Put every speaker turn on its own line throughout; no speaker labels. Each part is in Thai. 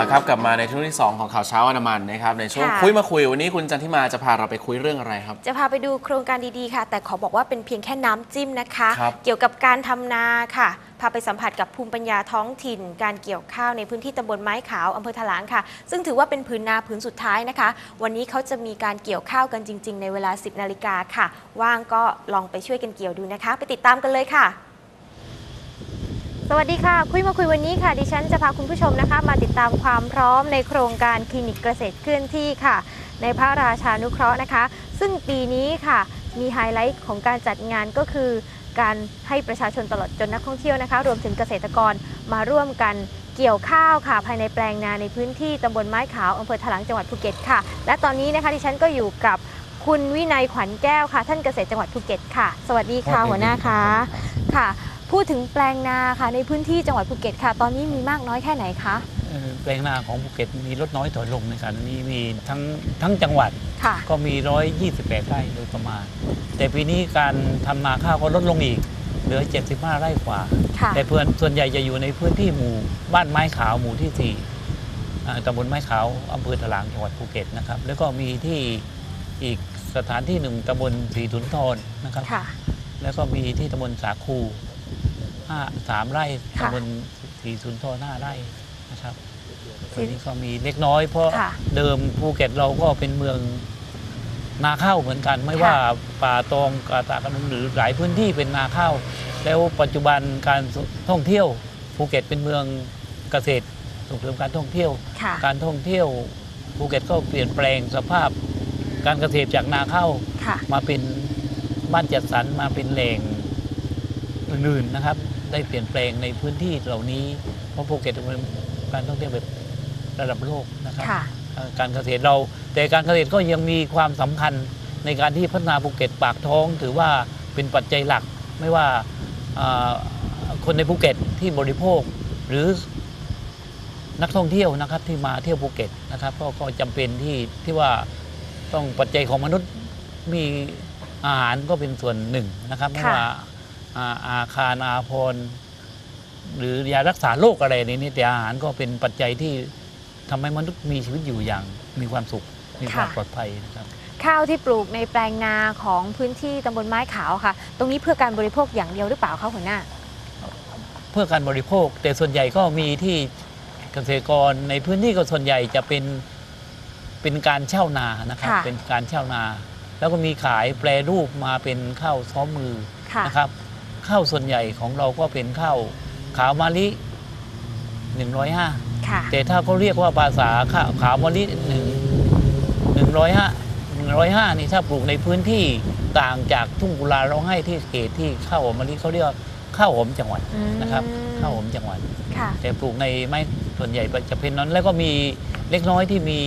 ละครับกลับมาในช่วงที่ 2 ของข่าวเช้าอนามันนะครับในช่วง
ค่ะ
คุยมาคุยวันนี้คุณจันทิมาจะพาเราไปคุยเรื่องอะไรครับ
จะพาไปดูโครงการดีๆค่ะ แต่ขอบอกว่าเป็นเพียงแค่น้ำจิ้มนะคะ
ครับ
เกี่ยวกับการทำนาค่ะ พาไปสัมผัสกับภูมิปัญญาท้องถิ่น การเกี่ยวข้าวในพื้นที่ตำบลไม้ขาวอำเภอถลางค่ะ ซึ่งถือว่าเป็นพื้นนาพื้นสุดท้ายนะคะ วันนี้เขาจะมีการเกี่ยวข้าวกันจริง ๆ ในเวลา 10 นาฬิกาค่ะ ว่างก็ลองไปช่วยกันเกี่ยวดูนะคะ ไปติดตามกันเลยค่ะ สวัสดีค่ะ คุยมาคุยวันนี้ค่ะ ดิฉันจะพาคุณผู้ชมนะคะ มาติดตามความพร้อมในโครงการคลินิกเกษตรเคลื่อนที่ค่ะ ในพระราชานุเคราะห์นะคะ ซึ่งปีนี้ค่ะ มีไฮไลท์ของการจัดงานก็คือการให้ประชาชนตลอดจนนักท่องเที่ยวนะคะ รวมถึงเกษตรกรมาร่วมกันเกี่ยวข้าวค่ะ ภายในแปลงนาในพื้นที่ตำบลไม้ขาวอำเภอถลางจังหวัดภูเก็ตค่ะ และตอนนี้นะคะดิฉันก็อยู่กับคุณวินัยขวัญแก้วค่ะ ท่านเกษตรจังหวัดภูเก็ตค่ะ สวัสดีค่ะหัวหน้าคะค่ะ พูดถึงแปลงนาค่ะในพื้นที่จังหวัดภูเก็ตค่ะ ตอนนี้มีมากน้อยแค่ไหนคะ
เอ่อแปลงนาของภูเก็ตมีลดน้อยถอยลงในขณะนี้มีทั้งทั้งจังหวัด
ค่ะ
ก็มี 128 ไร่โดยประมาณ แต่ปีนี้การทำนาข้าวก็ลดลงอีก เหลือ 75 ไร่กว่า
ค่ะ
แต่เพื่อนส่วนใหญ่จะอยู่ในพื้นที่หมู่บ้านไม้ขาวหมู่ที่สี่อ่าตำบลไม้ขาวอำเภอถลางจังหวัดภูเก็ตนะครับ แล้วก็มีที่อีกสถานที่หนึ่งตำบลศรีสุนทรนะครับ
ค่ะ
แล้วก็มีที่ตำบลสาคู ห้าสามไร่
ค่ะ
ตำบลศรีสุนทรห้าไร่นะครับ
ศรี
ทีนี้ก็มีเล็กน้อย เพราะ
ค่ะ
เดิมภูเก็ตเราก็เป็นเมืองนาข้าวเหมือนกัน ไม่ว่าป่าตองกาตากระนุงหรือหลายพื้นที่เป็นนาข้าว แล้วปัจจุบันการท่องเที่ยวภูเก็ตเป็นเมืองเกษตรส่งเสริมการท่องเที่ยว
ค่ะ
การท่องเที่ยวภูเก็ตก็เปลี่ยนแปลงสภาพการเกษตรจากนาข้าว
ค่ะ
มาเป็นบ้านจัดสรรมาเป็นแหล่งอื่นๆนะครับ ได้เปลี่ยนแปลงในพื้นที่เหล่านี้ เพราะภูเก็ตเป็นการท่องเที่ยวแบบระดับโลกนะครับ
ค่ะ
เอ่อการเกษตรเรา แต่การเกษตรก็ยังมีความสำคัญในการที่พัฒนาภูเก็ตปากท้อง ถือว่าเป็นปัจจัยหลักไม่ว่าเอ่อคนในภูเก็ตที่บริโภค หรือนักท่องเที่ยวนะครับที่มาเที่ยวภูเก็ตนะครับก็ก็จำเป็นที่ที่ว่าต้องปัจจัยของมนุษย์มีอาหารก็เป็นส่วนหนึ่งนะครับไม่
ค่ะ
ว่า อ่าอาคารอาพรณ์หรือยารักษาโรคอะไรในนี้แต่อาหารก็เป็นปัจจัยที่ทำให้มนุษย์มีชีวิตอยู่อย่างมีความสุขมีความ
ค่ะ
ปลอดภัยนะครับ
ข้าวที่ปลูกในแปลงนาของพื้นที่ตำบลไม้ขาวค่ะ ตรงนี้เพื่อการบริโภคอย่างเดียวหรือเปล่าคะหัวหน้า
เพื่อการบริโภค แต่ส่วนใหญ่ก็มีที่เกษตรกรในพื้นที่ก็ส่วนใหญ่จะเป็นเป็นการเช่านานะครับ
ค่ะ
เป็นการเช่านา แล้วก็มีขายแปรรูปมาเป็นข้าวซ้อมมือ
ค่ะ
นะครับ ข้าวส่วนใหญ่ของเราก็เป็นข้าวขาวมะลิ105
ค่ะ
แต่ถ้าเขาเรียกว่าภาษาข้าวขาวมะลิหนึ่งหนึ่งร้อยห้าหนึ่งร้อยห้านี่ถ้าปลูกในพื้นที่ต่างจากทุ่งกุลาร้องให้ที่เขตที่ข้าวหอมมะลิเขาเรียกว่าข้าวหอมจังหวัด
อืม
นะครับข้าวหอมจังหวัด
ค่ะ
แต่ปลูกในไม้ส่วนใหญ่จะเป็นนั้น แล้วก็มีเล็กน้อยที่มี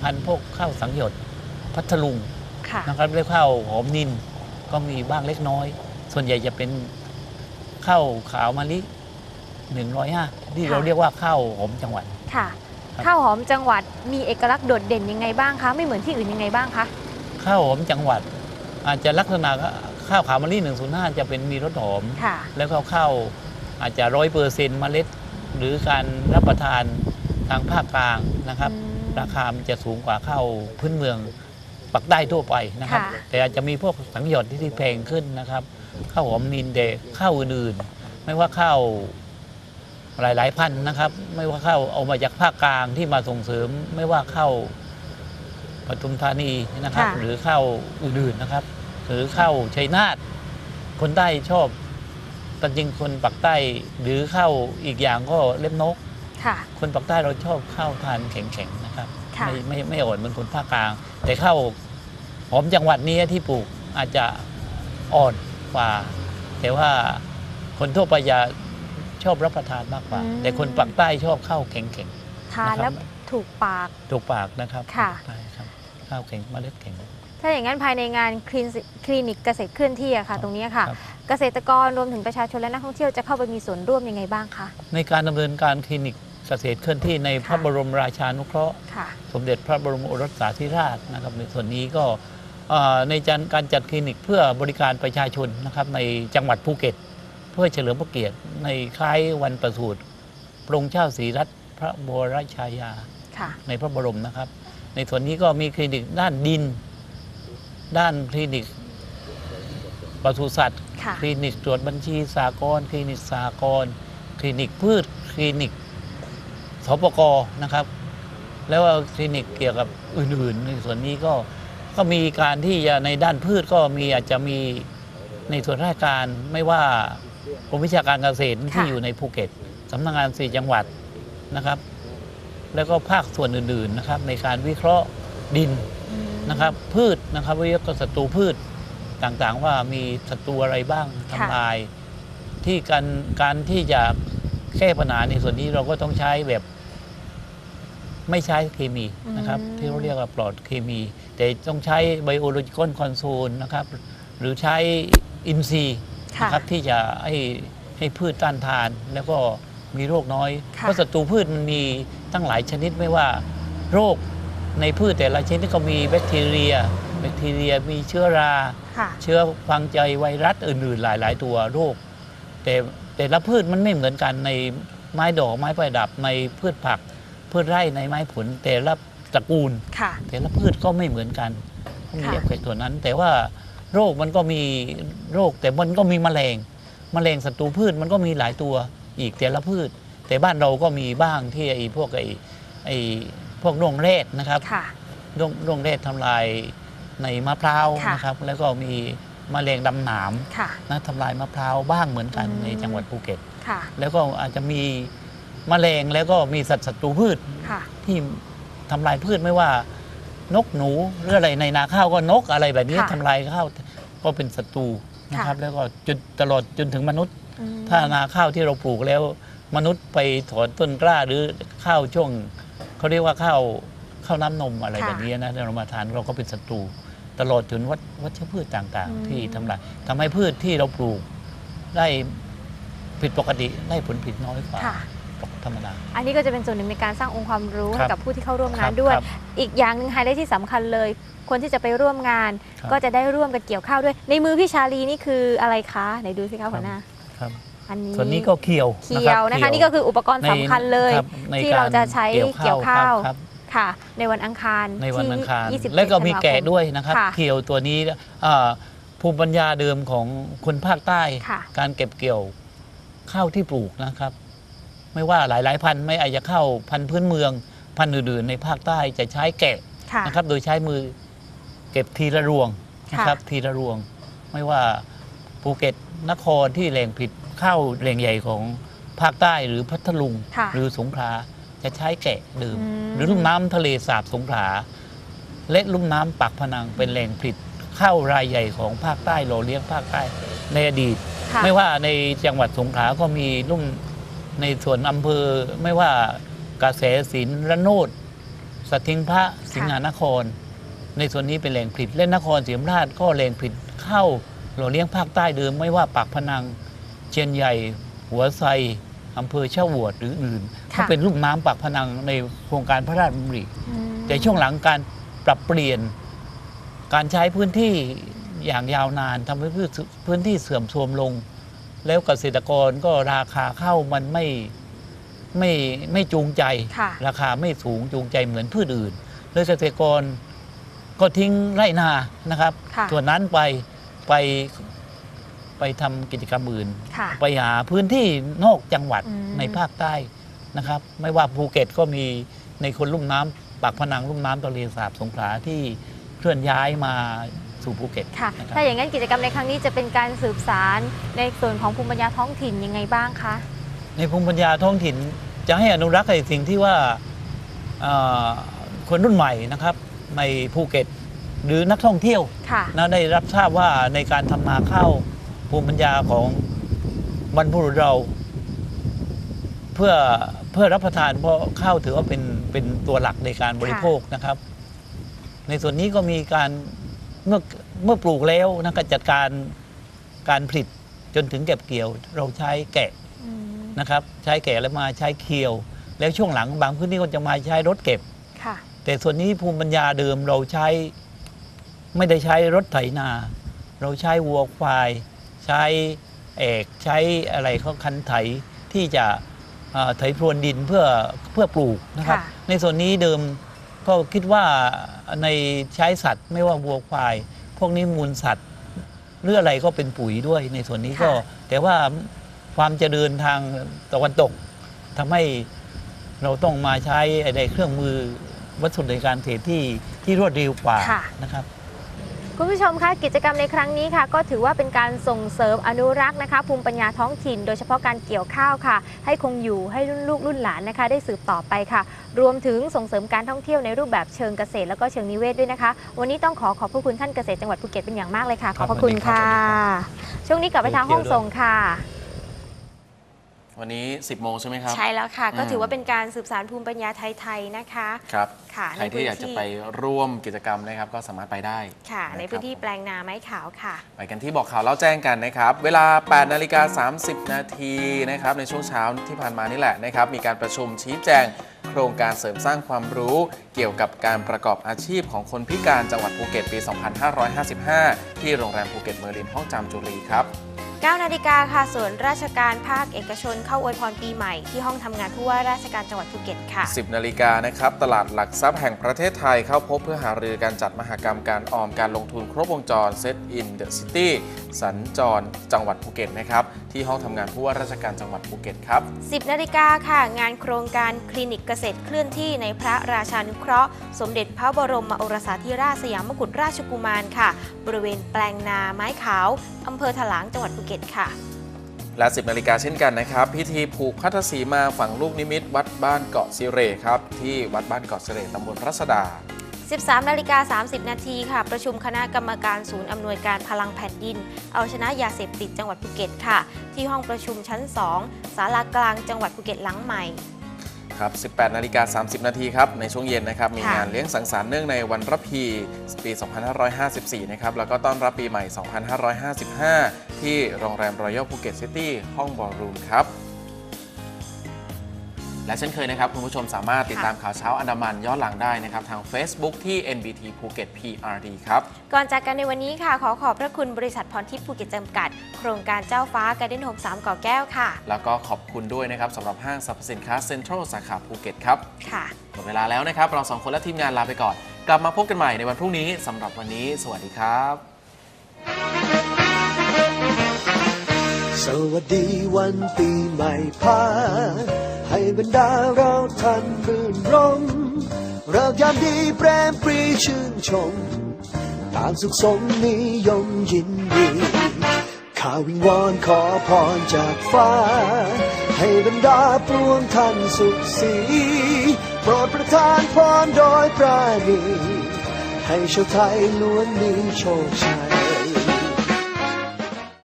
พันธุ์พวกข้าวสังหยดพัทลุง
ค่ะ
นะครับเรียกข้าวหอมนินก็มีบ้างเล็กน้อย ส่วนใหญ่จะเป็นข้าวขาวมะลิหนึ่งร้อยห้าที่เราเรียกว่าข้าวหอมจังหวัด
ค่ะ
ครับ
ข้าวหอมจังหวัดมีเอกลักษณ์โดดเด่นยังไงบ้างคะไม่เหมือนที่อื่นยังไงบ้างคะ
ข้าวหอมจังหวัด อาจจะลักษณะข้าวขาวมะลิ105จะเป็นมีรสหอม
ค่ะ
แล้วก็ข้าวอาจจะร้อยเปอร์เซ็นต์เมล็ด หรือการรับประทานทางภาคกลางนะครับ
อืม
ราคามันจะสูงกว่าข้าวพื้นเมืองปักใต้ทั่วไปนะครับ
ค่ะ
แต่อาจจะมีพวกสังหยดที่ที่แพงขึ้นนะครับ ข้าวหอมนินเดข้าวอื่นๆ ไม่ว่าข้าวหลายๆพันธุ์นะครับ ไม่ว่าข้าวเอามาจากภาคกลางที่มาส่งเสริม ไม่ว่าข้าวปทุมธานีนะครับ
ค่ะ
หรือข้าวอื่นๆนะครับ หรือข้าวชัยนาทคนใต้ชอบแต่จริงคนปักใต้หรือข้าวอีกอย่างก็เล็บนก
ค่ะ
คนปากใต้เราชอบข้าวทานแข็งๆนะครับ
ค่ะ
ไม่ไม่ไม่อ่อนเหมือนคนภาคกลาง แต่ข้าวหอมจังหวัดนี้ที่ปลูกอาจจะอ่อน กว่า แต่ว่าคนทั่วไปจะชอบรับประทานมากกว่า
อืม
แต่คนปากใต้ชอบข้าวแข็ง
ทาน
นะครับ
แล้วถูกปาก
ๆถูกปากนะครับ
ค่ะ
ใช่ครับข้าวแข็งเมล็ดแข็ง
ถ้าอย่างนั้นภายในงานคลินคลินิกเกษตรเคลื่อนที่อะค่ะ ตรงนี้ค่ะ
ครับ
เกษตรกรรวมถึงประชาชนและนักท่องเที่ยวจะเข้าไปมีส่วนร่วมยังไงบ้างคะ
ในการดำเนินการคลินิกเกษตรเคลื่อนที่ในพระ
ค่ะ
บรมราชานุเคราะห์
ค่ะ
สมเด็จพระบรมโอรสสาธิราชนะครับในส่วนนี้ก็เอ่อ ในการจัดคลินิกเพื่อบริการประชาชนนะครับในจังหวัดภูเก็ต เพื่อเฉลิมพระเกียรติในคล้ายวันประสูติพระองค์เจ้าศรีรัตนพระบรมชายา
ค่ะ
ในพระบรมนะครับ ในส่วนนี้ก็มีคลินิกด้านดิน ด้านคลินิกปศุสัตว์
ค่ะ
คลินิกตรวจบัญชีสากลคลินิกสากลคลินิกพืชคลินิกสปกนะครับ แล้วก็คลินิกเกี่ยวกับอื่นๆ ในส่วนนี้ก็ ก็มีการที่จะในด้านพืชก็มีอาจจะมีในส่วนราชการไม่ว่ากรมวิชาการเกษตรที่
ค่ะ
อยู่ในภูเก็ตสำนักงานสี่จังหวัดนะครับ แล้วก็ภาคส่วนอื่นๆนะครับ ในการวิเคราะห์ดิน
อืม
นะครับ พืชนะครับวิทยาศัตรูพืชต่างๆ ว่ามีศัตรูอะไรบ้าง
ค่ะ
ทำลาย ที่การการที่จะแก้ปัญหาในส่วนนี้เราก็ต้องใช้แบบ ไม่ใช้เคมีนะครับ ที่เราเรียกว่าปลอดเคมี แต่ต้องใช้ไบโอโลจิคอลคอนโซลนะครับ หรือใช้อินทรีย์
ค่ะ
นะครับที่จะให้ให้พืชต้านทานแล้วก็มีโรคน้อย
ค่ะ
เพราะศัตรูพืชมันมีตั้งหลายชนิดไม่ว่า โรคในพืชแต่ละชนิดก็มีแบคทีเรีย แบคทีเรียมีเชื้อรา
ค่ะ
เชื้อฟังใจไวรัสอื่นๆ หลาย ๆ ตัวโรค แต่แต่ละพืชมันไม่เหมือนกันในไม้ดอกไม้ประดับในพืชผัก พืชไร่ในไม้ผลแต่ละตระกูล
ค่ะ
แต่ละพืชก็ไม่เหมือนกันมี
ค่ะ
เอฟเฟกต์ตัวนั้น แต่ว่าโรคมันก็มีโรคแต่มันก็มีแมลงแมลงศัตรูพืชมันก็มีหลายตัวอีกแต่ละพืช แต่บ้านเราก็มีบ้างที่ไอ้พวกไอ้ไอ้พวกโรคเรศนะครับ
ค่ะ
โรคโรคเรศทำลายในมะพร้าว
ค่ะ
นะครับ แล้วก็มีแมลงดำหนาม
ค่ะ
นะทำลายมะพร้าวบ้างเหมือนกัน
อืม
ในจังหวัดภูเก็ต
ค่ะ
แล้วก็อาจจะมี แมลงแล้วก็มีสัตว์ศัตรูพืช
ค่ะ
ที่ทำลายพืชไม่ว่านกหนูหรืออะไรในนาข้าวก็นกอะไรแบบนี้
ค่ะ
ทำลายข้าวก็เป็นศัตรูนะครับ แล้วก็จนตลอดจนถึงมนุษย์
อืม
ถ้านาข้าวที่เราปลูกแล้ว มนุษย์ไปถอนต้นกล้าหรือข้าวช่วงเขาเรียกว่าข้าวข้าวน้ำนมอะไร
ค่ะ
แบบนี้นะเรามาทานเราก็เป็นศัตรูตลอดจนวัชวัชพืชต่าง
อืม
ๆที่ทำลายทำให้พืชที่เราปลูกได้ผิดปกติได้ผลผลิตน้อยกว่า
ค่ะ
ธรรมดา
อันนี้ก็จะเป็นส่วนหนึ่งในการสร้างองค์ความรู้
ครั
ให้
บ
กับผู้ที่เข้าร่วม
ค
งา
รั
น
บ
ด้วย
ครับ
อีกอย่างหนึ่งไฮไลท์ที่สำคัญเลย คนที่จะไปร่วมงาน
ครับ
ก็จะได้ร่วมกันเกี่ยวข้าวด้วย ในมือพี่ชาลีนี่คืออะไรคะไหนดูสิคะหัวหน้า
ครับ
อันนี้
ส่วนนี้ก็เคียว
เคียวนะคะนี่ก็คืออุปกรณ์สำคัญเลย
รับใน
ที่เราจะใช้เกี่ยวข้าว
ครับ
ค่ะ ในวันอังคาร
ในวันอังคาร
ที่27
แล้วก็มี
ธันวาค
แกะด้วยนะครับ
ค่ะ
เคียวตัวนี้อ่าภูมิปัญญาเดิมของคนภาคใต้
ค่ะ
การเก็บเกี่ยวข้าวที่ปลูกนะครับ ไม่ว่าหลายๆพันธุ์ไม่อาจจะเข้าพันธุ์พื้นเมือง พันธุ์อื่นๆ ในภาคใต้จะใช้แกะ
ค่ะ
นะครับ โดยใช้มือเก็บทีละรวงนะครับทีละรวง ไม่ว่าภูเก็ตนครที่แหล่งผลิตข้าวแหล่งใหญ่ของภาคใต้หรือพัทลุง
ค่ะ
หรือสงขลาจะใช้แกะดื่ม
อืม
หรือลุ่มน้ำทะเลสาบสงขลาและลุ่มน้ำปากพนังเป็นแหล่งผลิตข้าวรายใหญ่ของภาคใต้โหล่อเลี้ยงภาคใต้ในอดีต
ค่ะ
ไม่ว่าในจังหวัดสงขลาก็มีลุ่ม ในส่วนอำเภอไม่ว่ากาแสสินระโนดสทิงพระสิงหานคร ในส่วนนี้เป็นแหล่งผลิตและนครศรีธรรมราชก็แหล่งผลิตข้าวหล่อเลี้ยงภาคใต้เดิมไม่ว่าปากพนังเชียนใหญ่ หัวไซอำเภอเช่าหวดหรืออื่นก็เป็นลุ่มน้ำปากพนังในโครงการพระราชดำริ
อืม
แต่ช่วงหลังการปรับเปลี่ยน การใช้พื้นที่อย่างยาวนานทำให้พื้นที่เสื่อมโทรมลง แล้วเกษตรกรก็ราคาข้าวมันไม่ไม่ไม่จูงใจ
ค่ะ
ราคาไม่สูงจูงใจเหมือนพืชอื่นเลยเกษตรกรก็ทิ้งไร่นานะครับ
ค่ะ
ส่วนนั้นไปไปไปทำกิจกรรมอื่น
ค่ะ
ไปหาพื้นที่นอกจังหวัด
อืม
ในภาคใต้นะครับ ไม่ว่าภูเก็ตก็มีในคนลุ่มน้ำปากพนังลุ่มน้ำทะเลสาบสงขลาที่เคลื่อนย้ายมา สู่ภูเก็ต
ค่ะ
นะครับ
ถ้าอย่างนั้นกิจกรรมในครั้งนี้จะเป็นการสืบสารในส่วนของภูมิปัญญาท้องถิ่นยังไงบ้างคะ
ในภูมิปัญญาท้องถิ่นจะให้อนุรักษ์ในสิ่งที่ว่าเอ่อคนรุ่นใหม่นะครับในภูเก็ตหรือนักท่องเที่ยว
ค่ะ
นะได้รับทราบว่าในการทำนาข้าวภูมิปัญญาของบรรพบุรุษเรา เพื่อเพื่อรับประทานเพราะข้าวถือว่าเป็นเป็นตัวหลักในการบริโภคนะครับ ในส่วนนี้ก็มีการ เมื่อเมื่อปลูกแล้วนะก็จัดการการผลิตจนถึงเก็บเกี่ยว เราใช้แกะ
อืม
นะครับ ใช้แกะแล้วมาใช้เคียว แล้วช่วงหลังบางพื้นที่ก็จะมาใช้รถเก็บ
ค่ะ
แต่ส่วนนี้ภูมิปัญญาเดิมเราใช้ ไม่ได้ใช้รถไถนา เราใช้วัวควาย ใช้เอกใช้อะไรเขาคันไถที่จะอ่าไถพรวนดินเพื่อเพื่อปลูกนะครับ
ค่ะ
ในส่วนนี้เดิม ก็คิดว่าในใช้สัตว์ไม่ว่าวัวควาย พวกนี้มูลสัตว์หรืออะไรก็เป็นปุ๋ยด้วยในส่วนนี้ก็
ค่ะ
แต่ว่าความเจริญทางตะวันตกทำให้เราต้องมาใช้ในเครื่องมือวัสดุในการเกษตรที่ที่รวดเร็วกว่า
ค่ะ
นะครับ
คุณผู้ชมคะกิจกรรมในครั้งนี้ค่ะ ก็ถือว่าเป็นการส่งเสริมอนุรักษ์นะคะ ภูมิปัญญาท้องถิ่น โดยเฉพาะการเกี่ยวข้าวค่ะ ให้คงอยู่ให้รุ่นลูกรุ่นหลานนะคะ ได้สืบต่อไปค่ะ รวมถึงส่งเสริมการท่องเที่ยวในรูปแบบเชิงเกษตร แล้วก็เชิงนิเวศด้วยนะคะ วันนี้ต้องขอขอบพระคุณท่านเกษตรจังหวัดภูเก็ตเป็นอย่างมากเลยค่ะ ขอบพระคุณค่ะ ช่วงนี้กลับไปทางห้องส่งค่ะ
วันนี้ 10 โมงใช่ไหมครับ
ใช่แล้วค่ะ ก็
อืม
ถือว่าเป็นการสืบสานภูมิปัญญาไทยๆนะคะ
ครับ
ค่ะ
ใครที่อยากจะไปร่วมกิจกรรมนะครับ ก็สามารถไปได้
ค่ะ ใน
นะครับ
พื้นที่แปลงนาไม้ขาวค่ะ
ไปกันที่บอกข่าวเล่าแจ้งกันนะครับ เวลา 8 นาฬิกา 30 นาทีนะครับในช่วงเช้าที่ผ่านมานี่แหละนะครับ มีการประชุมชี้แจงโครงการเสริมสร้างความรู้เกี่ยวกับการประกอบอาชีพของคนพิการจังหวัดภูเก็ตปี 2555 ที่โรงแรมภูเก็ตเมอรินห้องจามจุรีครับ
9นาฬิกาค่ะส่วนราชการภาคเอกชนเข้าอวยพรปีใหม่ที่ห้องทำงานผู้ว่าราชการจังหวัดภูเก็ตค่ะ
10นาฬิกานะครับตลาดหลักทรัพย์แห่งประเทศไทยเข้าพบเพื่อหารือการจัดมหกรรมการออมการลงทุนครบวงจร Set in the City สัญจรจังหวัดภูเก็ตนะครับที่ห้องทำงานผู้ว่าราชการจังหวัดภูเก็ตครับ
10นาฬิกาค่ะ งานโครงการคลินิกเกษตรเคลื่อนที่ในพระราชานุเคราะห์ สมเด็จพระบรมโอรสาธิราชสยามกุฎราชกุมารค่ะ บริเวณแปลงนาไม้ขาวอำเภอถลางจังหวัดภูเก็ตค่ะ
และ10นาฬิกาเช่นกันนะครับ พิธีผูกพัทธสีมาฝังลูกนิมิต วัดบ้านเกาะสิเรครับ ที่วัดบ้านเกาะสิเรตำบลรัศดา
13นาฬิกา30 นาทีค่ะ ประชุมคณะกรรมการศูนย์อำนวยการพลังแผ่นดิน เอาชนะยาเสพติดจังหวัดภูเก็ตค่ะ ที่ห้องประชุมชั้น 2 ศาลากลางจังหวัดภูเก็ตหลังใหม่
ครับ 18 นาฬิกา 30 นาทีครับ ในช่วงเย็นนะครับ มี
ค่ะ
งานเลี้ยงสังสรรค์เนื่องในวันรับพีปี 2554 นะครับ แล้วก็ต้อนรับปีใหม่ 2555 ที่โรงแรมรอยัลภูเก็ตซิตี้ห้องบอลรูมครับ และเช่นเคยนะครับ คุณผู้ชมสามารถติดตามข่าวเช้าอันดามันย้อนหลังได้นะครับ ทาง Facebook ที่ NBT ภูเก็ต PRD ครับ
ก่อนจากกันในวันนี้ค่ะ ขอขอบพระคุณบริษัทพรทิพย์ภูเก็ตจำกัด โครงการเจ้าฟ้าการ์เด้นโฮมสามก่อแก้วค่ะ
แล้วก็ขอบคุณด้วยนะครับสำหรับห้างสรรพสินค้าเซ็นทรัลสาขาภูเก็ตครับ
ค่ะ
หมดเวลาแล้วนะครับเราสองคนและทีมงานลาไปก่อน กลับมาพบกันใหม่ในวันพรุ่งนี้สำหรับวันนี้ สวัสดีครับ
สวัสดีวันปีใหม่พา ให้บรรดาเราทันรื่นรมเริกยามดีแปรมปรีชื่นชมต่างสุขสมนิยมยินดี ข้าวิงวอนขอพรจากฟ้า ให้บรรดาปวงท่านสุขสีโปรดประทานพรโดยปราณีให้ชาวไทยล้วนมีโชคชัย